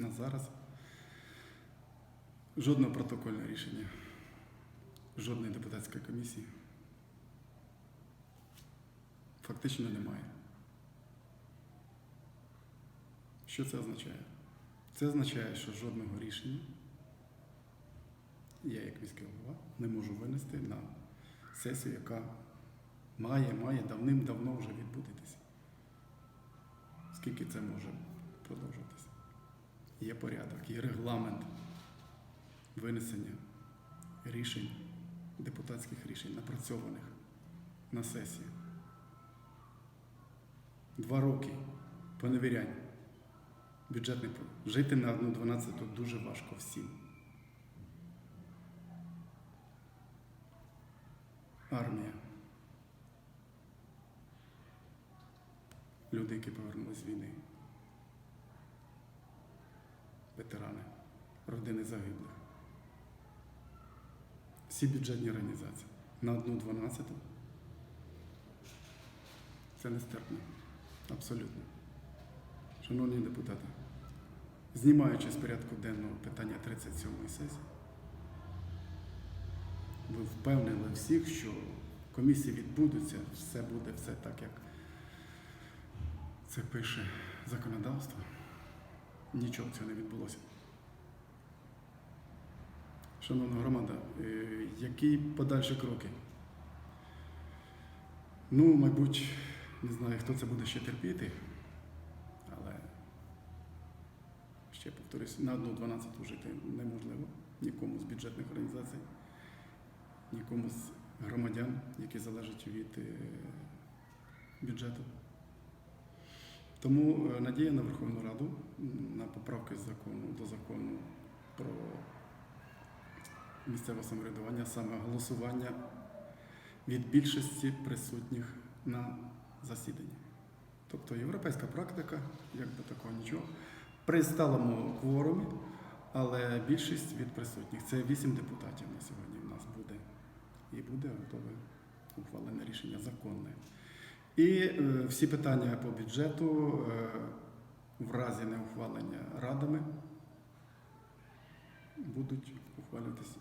на зараз жодного протокольного рішення, жодної депутатської комісії фактично немає. Що це означає? Це означає, що жодного рішення я, як міський голова, не можу винести на сесію, яка має, має давним-давно вже відбудетися. Скільки це може продовжуватися? Є порядок, є регламент винесення рішень, депутатських рішень, напрацьованих на сесію. Два роки поневірянь. Бюджетний про- жити на одну дванадцяту дуже важко всім. Армія. Люди, які повернулись з війни. Ветерани, родини загиблих. Всі бюджетні організації на одну дванадцяту. Це нестерпно. Абсолютно. Шановні депутати, знімаючи з порядку денного питання 37 сесії, ви впевнили всіх, що комісії відбудуться, все буде все так, як це пише законодавство. Нічого цього не відбулося. Шановна громада, е, які подальші кроки? Ну, мабуть, не знаю, хто це буде ще терпіти, але ще повторюсь, на одну 12 жити неможливо нікому з бюджетних організацій, нікому з громадян, які залежать від е, бюджету. Тому е, надія на Верховну Раду на поправки закону до закону про місцеве самоврядування, саме голосування від більшості присутніх на засіданні. Тобто європейська практика, як би такого нічого, при сталому кворумі, але більшість від присутніх. Це вісім депутатів на сьогодні в нас буде. І буде готове ухвалене рішення законне. І е, всі питання по бюджету е, в разі неухвалення радами будуть ухвалюватися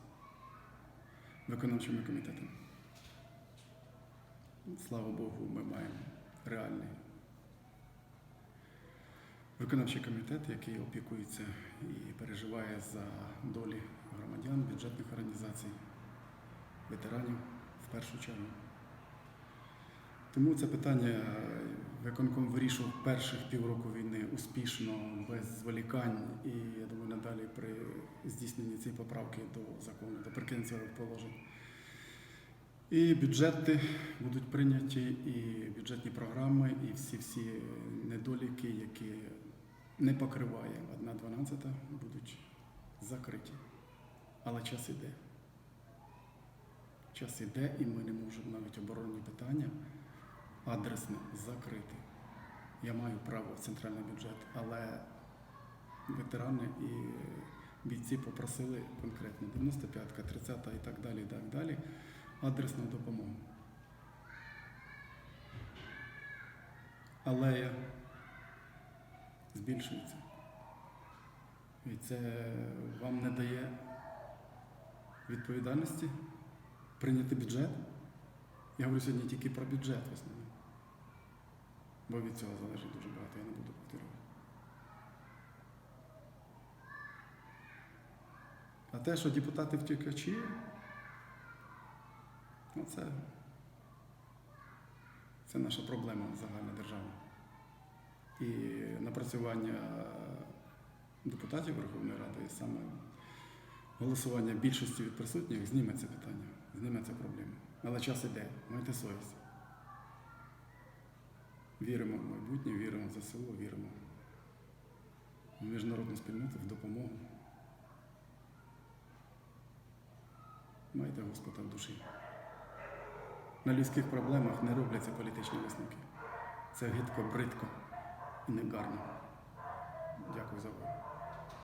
виконавчими комітетами. Слава Богу, ми маємо реальний виконавчий комітет, який опікується і переживає за долі громадян, бюджетних організацій, ветеранів в першу чергу. Тому це питання е, виконком вирішував перших півроку війни успішно, без зволікань, і я думаю, надалі при здійсненні цієї поправки до закону, до прикінцевих положень. І бюджети будуть прийняті, і бюджетні програми, і всі-всі недоліки, які не покриває одна дванадцята, будуть закриті. Але час іде. Час іде, і ми не можемо навіть оборонні питання адресно закрити. Я маю право в центральний бюджет, але ветерани і бійці попросили конкретно 95-ка, 30-та і так далі, і так далі, адресну допомогу. Алея збільшується. І це вам не дає відповідальності прийняти бюджет. Я говорю сьогодні тільки про бюджет в основному. Бо від цього залежить дуже багато, я не буду повторювати. А те, що депутати втікачі, ну це, це наша проблема загальна держава. І напрацювання депутатів Верховної Ради, і саме голосування більшості від присутніх зніме це питання, зніме цю проблему. Але час іде, майте совість. Віримо в майбутнє, віримо в ЗСУ, віримо в міжнародну спільноту, в допомогу. Майте Господа в душі. На людських проблемах не робляться політичні висновки. Це гидко, бридко і негарно. Дякую за увагу.